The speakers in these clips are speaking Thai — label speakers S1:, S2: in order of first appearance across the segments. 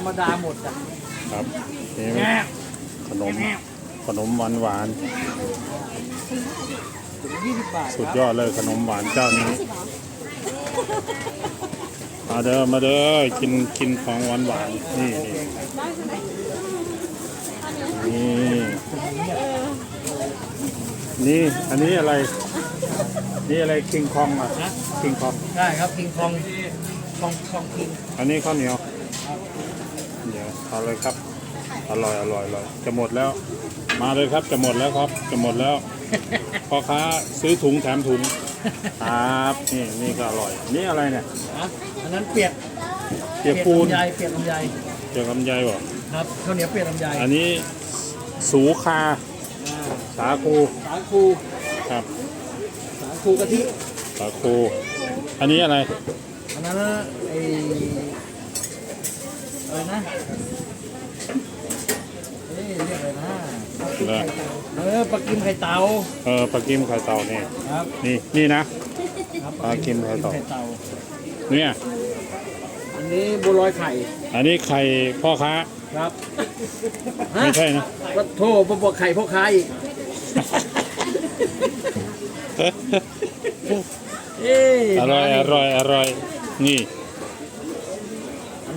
S1: รมดาหมดอะ
S2: ครับนี่
S1: แง่
S2: ขนมขนมหวานหวาน
S1: ถึงยี่สิบบาท
S2: ๆสุดยอดเลยขนมหวานเจ้านี้มาเด้อมาเด้อกินกินของหวานหวานๆนี่นี่นี่นี่ อันนี้อะไร นี่อะไรคิงคองอะ
S1: นะ
S2: คิงคอง
S1: ได้ครับคิงคองคองคองคิง
S2: อันนี้ข้าวเหนียว เดี๋ยวเอาเลยครับ อร่อยอร่อยอร่อยจะหมดแล้ว มาเลยครับจะหมดแล้วครับจะหมดแล้วพ่อค้าซื้อถุงแถมถุงครับนี่นี่ก็อร่อย นี่อะไรเนี่ย
S1: นะอันนั้นเปียก
S2: เปียกปูน
S1: ลำไยเปียกลำไย
S2: เปียกลำไยบ่
S1: ครับข้าวเหนียวเปียกลำไย
S2: อันนี้สูคา
S1: อ่า
S2: สาคู
S1: สาคู
S2: ครับ
S1: สาคูกะทิ
S2: สาคูอันนี้อะไร
S1: อันนั้นไอ อะไรนะเอ้ยเรียกอะไรนะ
S2: เหรอ
S1: เออปลากิมไข่เต่า
S2: เออปลากิมไข่เต่านี่
S1: ครับ
S2: นี่นี่นะ
S1: ครับ
S2: ปลากิมไข่เต่า
S1: ไข่เต่า
S2: เนี่ย
S1: อันนี้บัวลอยไข่
S2: อันนี้ไข่พ่อค้า
S1: ครับ
S2: ไม่ใช่นะ
S1: ก็โทษบวกไข่พ่อค้าอีกเอ้ย
S2: อร่อยอร่อยอร่อยนี่
S1: อั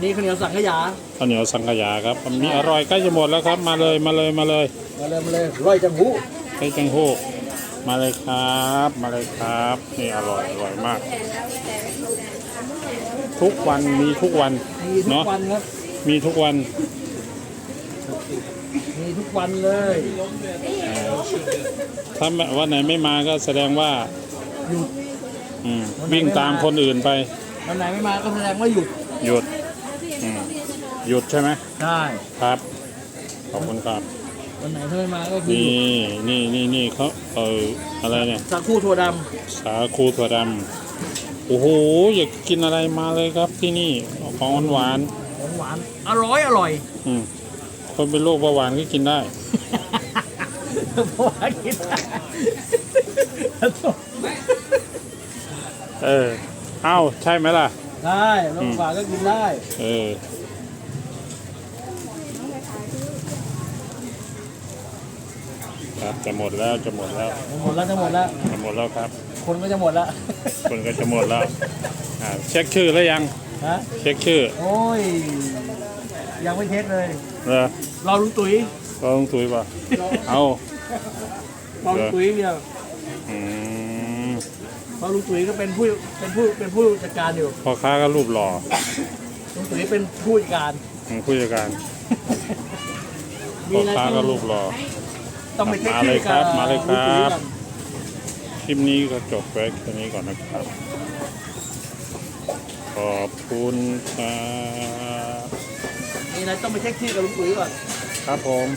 S1: นนี้ข้าวเหนียวสังขยา
S2: ข้าวเหนียวสังขยาครับมีอร่อยใกล้จะหมดแล้วครับ มาเลยมาเลยมาเลย
S1: มาเลยมาเลยร้อยจังหู
S2: ใกล้จังโฮมาเลยครับ มาเลยครับนี่อร่อยอร่อยมาก ทุกวันมีทุกวัน
S1: มีทุก
S2: เนาะ
S1: วันครับ
S2: มีทุกวัน
S1: มีทุกวันเลย
S2: เออถ้าวันไหนไม่มาก็แสดงว่า
S1: หยุด
S2: อืมวิ่งตามคนอื่นไป
S1: วันไหนไม่มาก็แสดงว่าหยุด
S2: หยุด อืมหยุดใช่ไหม
S1: ใช่
S2: ครับ ขอบคุณครับ
S1: วันไหนถ้าไม่มาก็คือหยุ
S2: นี่
S1: ด
S2: นี่นี่นี่เขาเอออะไรเนี่ย
S1: สักคู่ถั่วด
S2: สาคูถั่วดำโอ้โห อยากกินอะไรมาเลยครับที่นี่ของหวานหวานำ
S1: ของหวาน อร่อยอร่อย
S2: ๆอืมคนเป็นโรคเบาหวานก็กินได้
S1: เพราะว่ากินได้
S2: เออเอ้าใช่ไหมล่ะ
S1: ได้แล้วหวานก็กินได้
S2: เออครับจะหมดแล้วจะหมดแล้ว
S1: หมดแล้วจะหมดแล้ว
S2: จะหมดแล้วครับ
S1: คนก็จะหมดแล้ว
S2: คนก็จะหมดแล้วอ่าเช็คชื่อแล้วยัง
S1: ฮะ
S2: เช็คชื่อ
S1: โอ้ย ยังไม่เทสเลย
S2: เหรอ
S1: เราลุงตุ๋ย
S2: ก็ต้องตุยป่ะเอา
S1: เราลุงตุ๋ยเดียว
S2: อืม
S1: เราลุงตุ๋ยก็เป็นผู้เป็นผู้เป็นผู้จัดการอยู่
S2: พ่อค้าก็รูปหล่อ
S1: ลุงตุ๋ยเป็นผู้จัดการ
S2: อืมผู้จัดการ
S1: มี
S2: พ่อ
S1: อะไร
S2: ค้า
S1: ต้
S2: ก็
S1: อง
S2: รูปหล่อ
S1: ต้องไปเช็ค
S2: มาเลย
S1: ชื่อ
S2: ครับ
S1: กับ
S2: มาเลยครับ
S1: ลุงตุ๋ยก่อน
S2: คลิปนี้ก็จบไว้แค่นี้ก่อนนะครับ ขอบคุณครับ
S1: มีอะไรต้องไปเช็คชื่อกับลุงตุ๋ยก่อน
S2: ครับผม